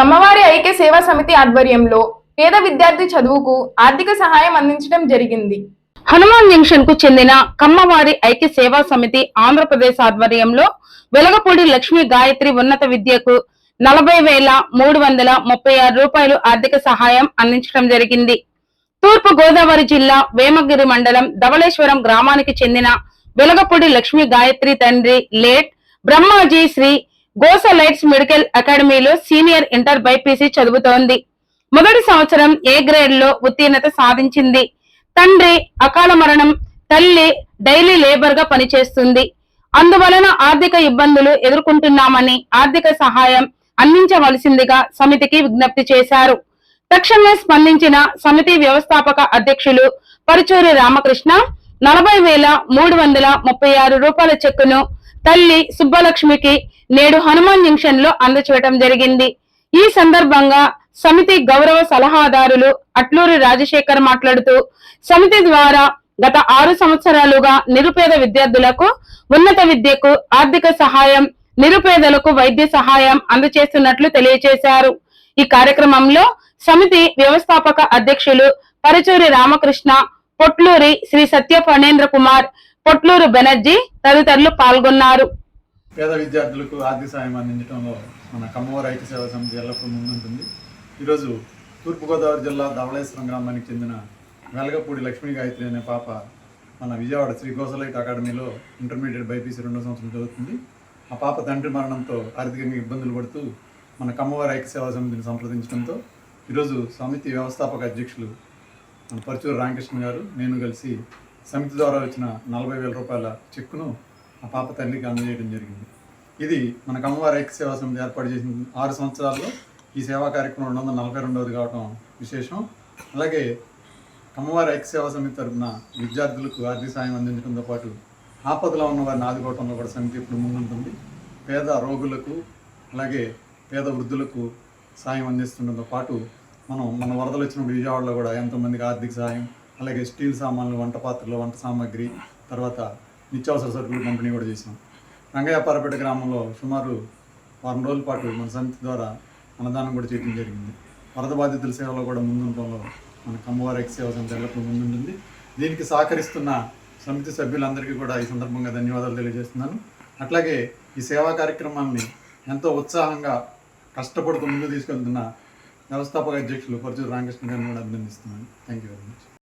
ఐక్య సేవా సమితి ఆధ్వర్యంలో పేద విద్యార్థి చదువుకు ఆర్థిక సహాయం అందించడం జరిగింది. హనుమాన్ జంక్షన్కు చెందిన కమ్మవారి ఐక్య సేవా సమితి ఆంధ్రప్రదేశ్ ఆధ్వర్యంలో వెలగపూడి లక్ష్మీ గాయత్రి ఉన్నత విద్యకు నలభై వేల మూడు వందల ముప్పై ఆరు రూపాయలు ఆర్థిక సహాయం అందించడం జరిగింది. తూర్పు గోదావరి జిల్లా వేమగిరి మండలం ధవళేశ్వరం గ్రామానికి చెందిన వెలగపూడి లక్ష్మీ గాయత్రి తండ్రి లేట్ బ్రహ్మాజీ శ్రీ గోసలైట్స్ మెడికల్ అకాడమీలో సీనియర్ ఇంటర్ బైపీసీ చదువుతోంది. మొదటి సంవత్సరం ఏ గ్రేడ్లో ఉత్తీర్ణత సాధించింది? తండ్రి అకాల మరణం తల్లి డైలీ లేబర్గా పనిచేస్తుంది. అందువలన ఆర్థిక ఇబ్బందులు ఎదుర్కొంటున్నామని ఆర్థిక సహాయం అందించవలసిందిగా సమితికి విజ్ఞప్తి చేశారు. తక్షణమే స్పందించిన సమితి వ్యవస్థాపక అధ్యక్షులు పరుచూరి రామకృష్ణ నలభై వేల మూడు వందల ముప్పై ఆరు రూపాయల చెక్కును తల్లి సుబ్బలక్ష్మికి నేడు హనుమాన్ జంక్షన్లో అందచేయటం జరిగింది. ఈ సందర్భంగా సమితి గౌరవ సలహాదారులు అట్లూరి రాజశేఖర్ మాట్లాడుతూ సమితి ద్వారా గత ఆరు సంవత్సరాలుగా నిరుపేద విద్యార్థులకు ఉన్నత విద్యకు ఆర్థిక సహాయం నిరుపేదలకు వైద్య సహాయం అందజేస్తున్నట్లు తెలియజేశారు ఈ కార్యక్రమంలో సమితి వ్యవస్థాపక అధ్యక్షులు పరచూరి రామకృష్ణ పొట్లూరి శ్రీ సత్య ఫణేంద్ర కుమార్ కొట్లూరు బెనర్జీ తదితరులు పాల్గొన్నారు. పేద విద్యార్థులకు ఆర్థిక సాయం అందించడంలో మన కమ్మవారి ఐక్య సేవా సమితి ఎల్లప్పుడూ ముందుంటుంది. ఈరోజు తూర్పుగోదావరి జిల్లా ధవళేశ్వరం గ్రామానికి చెందిన వెలగపూడి లక్ష్మీ గాయత్రి అనే పాప మన విజయవాడ శ్రీ గోసలైట్ అకాడమీలో ఇంటర్మీడియట్ బైపీసీ రెండో సంవత్సరం చదువుతుంది. ఆ పాప తండ్రి మరణంతో ఆర్థికంగా ఇబ్బందులు పడుతూ మన కమ్మవారి ఐక్య సేవా సమితిని సంప్రదించడంతో ఈరోజు సమితి వ్యవస్థాపక అధ్యక్షులు మన పరచూరు రామకృష్ణ గారు నేను కలిసి సమితి ద్వారా వచ్చిన నలభై వేల రూపాయల చెక్కును ఆ పాప తల్లికి అందజేయడం జరిగింది. ఇది మన కమ్మవారి ఐక్య సేవా సమితి ఏర్పాటు చేసిన ఆరు సంవత్సరాల్లో ఈ సేవా కార్యక్రమం రెండు వందల నలభై రెండవది కావడం విశేషం. అలాగే కమ్మవారి ఐక్య సేవా సమితి తరపున విద్యార్థులకు ఆర్థిక సాయం అందించడంతో పాటు ఆపదలో ఉన్న వారిని ఆదుకోవడంలో కూడా సమితి ఇప్పుడు ముందుంటుంది. పేద రోగులకు అలాగే పేద వృద్ధులకు సాయం అందిస్తుండడంతో పాటు మనం మన వరదలు వచ్చినప్పుడు విజయవాడలో కూడా ఎంతోమందికి ఆర్థిక సాయం అలాగే స్టీల్ సామాన్లు వంట పాత్రలు వంట సామాగ్రి తర్వాత నిత్యావసర సరుకులు పంపిణీ కూడా చేసాం రంగయ్యపారపేట గ్రామంలో సుమారు వారం రోజుల పాటు మన సమితి ద్వారా అన్నదానం కూడా చేయడం జరిగింది. వరద బాధితుల సేవలో కూడా ముందుండటంలో మన కమ్మవారి సేవ సమితి ఎల్లప్పుడూ ముందుంటుంది. దీనికి సహకరిస్తున్న సమితి సభ్యులందరికీ కూడా ఈ సందర్భంగా ధన్యవాదాలు తెలియజేస్తున్నాను. అట్లాగే ఈ సేవా కార్యక్రమాన్ని ఎంతో ఉత్సాహంగా కష్టపడుతూ ముందు తీసుకెళ్తున్న వ్యవస్థాపక అధ్యక్షులు పరచూరు రామకృష్ణ గారిని కూడా అభినందిస్తున్నాను. Thank you very much